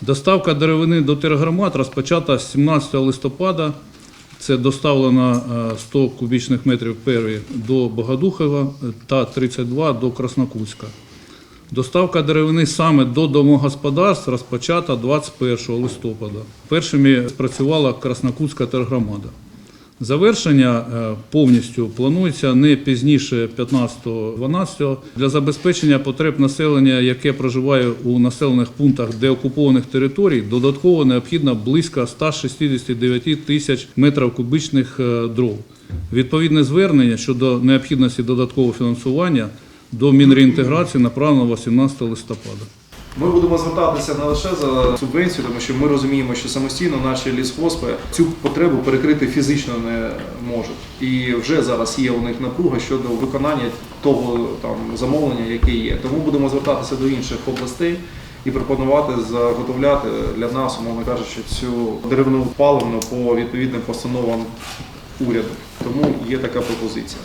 Доставка деревини до тергромад розпочата 17 листопада. Це доставлено е, 100 кубічних метрів перві до Богодухова та 32 до Краснокутська. Доставка деревини саме до домогосподарств розпочата 21 листопада. Першими спрацювала Краснокутська тергромада. Завершення е, повністю планується не пізніше 15-12 для забезпечення потреб населення, яке проживає у населених пунктах деокупованих територій. Додатково необхідно близько 169 тисяч метрів кубічних е, дров. Відповідне звернення щодо необхідності додаткового фінансування до Мінреінтеграції направлено 18 листопада. Ми будемо звертатися не лише за субвенцію, тому що ми розуміємо, що самостійно наші лісхоспи цю потребу перекрити фізично не можуть. І вже зараз є у них напруга щодо виконання того там замовлення, яке є. Тому будемо звертатися до інших областей і пропонувати заготовляти для нас, умовно кажучи, цю деревну паливну по відповідним постановам уряду. Тому є така пропозиція.